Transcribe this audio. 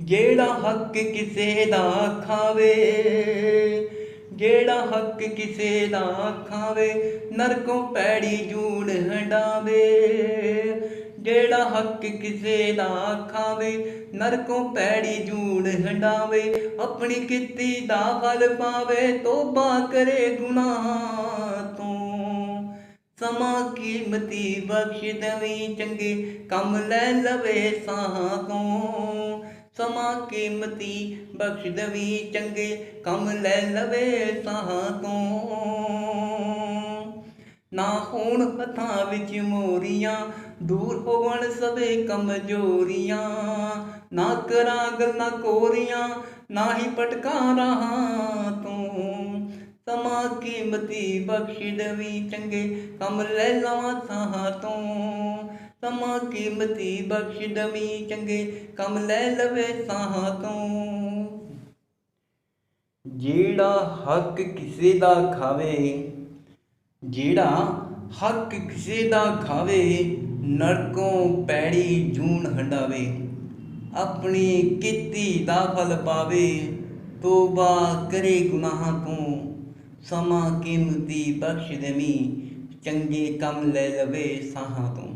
ਜਿਹੜਾ ਹੱਕ ਕਿਸੇ ਦਾ ਖਾਵੇ, ਜਿਹੜਾ ਹੱਕ ਕਿਸੇ ਦਾ ਖਾਵੇ, ਨਰਕੋਂ ਪੈੜੀ ਜੂੜ ਹੰਡਾਵੇ, ਜਿਹੜਾ ਹੱਕ ਕਿਸੇ ਦਾ ਖਾਵੇ, ਨਰਕੋਂ ਪੈੜੀ ਜੂੜ ਹੰਡਾਵੇ, ਆਪਣੀ ਕੀਤੀ ਦਾ ਫਲ ਪਾਵੇ, ਤੋਬਾ ਕਰੇ ਗੁਨਾਹ ਤੋਂ। ਸਮਾਂ ਕੀਮਤੀ ਬਖਸ਼ ਦਵੀ ਚੰਗੇ ਕੰਮ ਲੈ ਲਵੇ ਸਾਹ ਤੋਂ। ਸਮਾਂ ਕੀਮਤੀ ਬਖਸ਼ ਦਵੀਂ ਚੰਗੇ ਕੰਮ ਲੈ ਲਵੇ ਸਾਹ ਤੋਂ ਨਾ ਹੋਣ ਹੱਥਾਂ ਵਿੱਚ ਮੋਰੀਆਂ, ਦੂਰ ਹੋਵਣ ਸਵੇ ਕਮਜ਼ੋਰੀਆਂ। ਨਾ ਕਰਾਂ ਗੱਲਾਂ ਕੋਰੀਆਂ, ਨਾ ਹੀ ਪਟਕਾ ਰਹਾ ਤੂੰ। ਸਮਾਂ ਕੀਮਤੀ ਬਖਸ਼ ਦੇਵੀ ਚੰਗੇ ਕੰਮ ਲੈ ਲਵਾਂ ਸਾਹਾਂ ਸਮਾਂ ਕੀਮਤੀ ਬਖਸ਼ ਦਮੀ ਚੰਗੇ ਕੰਮ ਲੈ ਲਵੇ ਸਾਹਾਂ ਤੋਂ। ਜਿਹੜਾ ਹੱਕ ਕਿਸੇ ਦਾ ਖਾਵੇ, ਜਿਹੜਾ ਹੱਕ ਕਿਸੇ ਦਾ ਖਾਵੇ, ਨਰਕੋਂ ਪੈੜੀ ਜੂਨ ਹੰਡਾਵੇ। ਆਪਣੀ ਕੀਤੀ ਦਾ ਫਲ ਪਾਵੇ, ਤੋਬਾ ਕਰੇ ਗੁਨਾਹਾਂ ਤੋਂ। ਸਮਾਂ ਕੀਮਤੀ ਬਖਸ਼ ਦੇਵੀਂ, ਚੰਗੇ ਕੰਮ ਲੈ ਲਵੇ ਸਾਹਾਂ ਤੋਂ।